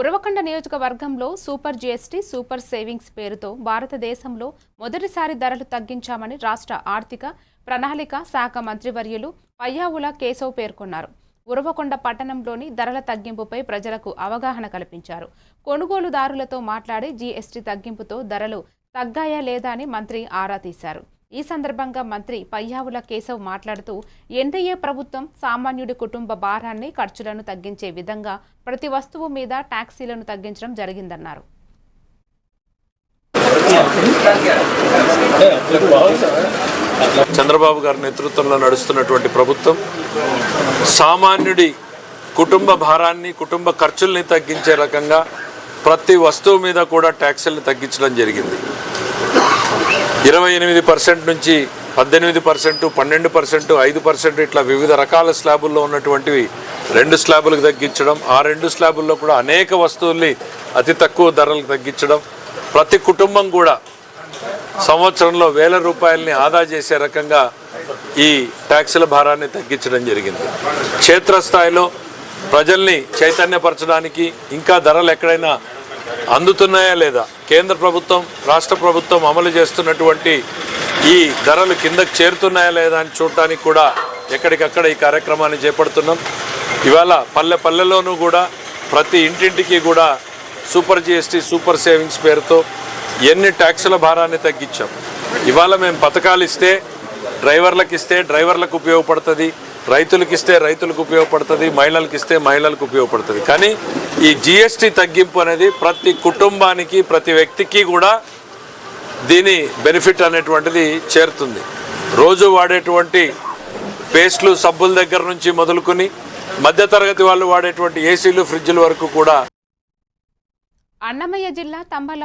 ఉరవకొండ నియోజకవర్గంలో super GST super savings పేరుతో భారతదేశంలో మొదటిసారి ధరలు తగ్గించామని రాష్ట్ర ఆర్థిక ప్రణాళిక శాఖ మంత్రివర్యులు పయ్యావుల కేశవ్ పేర్కొన్నారు. ఉరవకొండ పట్టణంలోని ధరల తగ్గింపుపై ప్రజలకు అవగాహన కల్పించారు. కొనుగోలుదారులతో మాట్లాడి జీఎస్టీ తగ్గింపుతో ధరలు తగ్గాయా లేదా అని మంత్రి ఆరా తీశారు. ఈ సందర్భంగా మంత్రి పయ్యావుల కేశవ్ మాట్లాడుతూ ఎన్డీఏ ప్రభుత్వం సామాన్యుడి కుటుంబ భారాన్ని ఖర్చులను తగ్గించే విధంగా ప్రతి వస్తువు మీద ట్యాక్సీలను తగ్గించడం జరిగిందన్నారు. చంద్రబాబు గారి నేతృత్వంలో నడుస్తున్నటువంటి ప్రభుత్వం సామాన్యుడి కుటుంబ భారాన్ని కుటుంబ ఖర్చుల్ని తగ్గించే రకంగా ప్రతి వస్తువు మీద కూడా ట్యాక్సులను తగ్గించడం జరిగింది. ఇరవై ఎనిమిది పర్సెంట్ నుంచి పద్దెనిమిది పర్సెంట్ పన్నెండు పర్సెంట్ ఐదు పర్సెంట్ ఇట్లా వివిధ రకాల స్లాబుల్లో ఉన్నటువంటివి రెండు స్లాబులకు తగ్గించడం ఆ రెండు స్లాబుల్లో కూడా అనేక వస్తువుల్ని అతి తక్కువ ధరలకు తగ్గించడం ప్రతి కుటుంబం కూడా సంవత్సరంలో వేల రూపాయలని ఆదా చేసే రకంగా ఈ ట్యాక్సుల భారాన్ని తగ్గించడం జరిగింది. క్షేత్రస్థాయిలో ప్రజల్ని చైతన్యపరచడానికి ఇంకా ధరలు ఎక్కడైనా అందుతున్నాయా లేదా? కేంద్ర ప్రభుత్వం రాష్ట్ర ప్రభుత్వం అమలు చేస్తున్నటువంటి ఈ ధరలు కిందకు చేరుతున్నాయా లేదా అని చూడటానికి కూడా ఎక్కడికక్కడ ఈ కార్యక్రమాన్ని చేపడుతున్నాం. ఇవాళ పల్లె పల్లెలోనూ కూడా ప్రతి ఇంటింటికి కూడా సూపర్ జిఎస్టీ సూపర్ సేవింగ్స్ పేరుతో ఎన్ని ట్యాక్సుల భారాన్ని తగ్గించాం. ఇవాళ మేము పథకాలు ఇస్తే డ్రైవర్లకు ఇస్తే డ్రైవర్లకు ఉపయోగపడుతుంది రైతులకు ఇస్తే రైతులకు ఉపయోగపడుతుంది మహిళలకు ఇస్తే మహిళలకు ఉపయోగపడుతుంది. కానీ ఈ జిఎస్టీ తగ్గింపు అనేది ప్రతి కుటుంబానికి ప్రతి వ్యక్తికి కూడా దీని బెనిఫిట్ అనేటువంటిది చేరుతుంది. రోజు వాడేటువంటి పేస్ట్లు సబ్బుల దగ్గర నుంచి మొదలుకొని మధ్యతరగతి వాళ్ళు వాడేటువంటి ఏసీలు ఫ్రిడ్జ్ల వరకు కూడా అన్నమయ్య జిల్లా తంబాల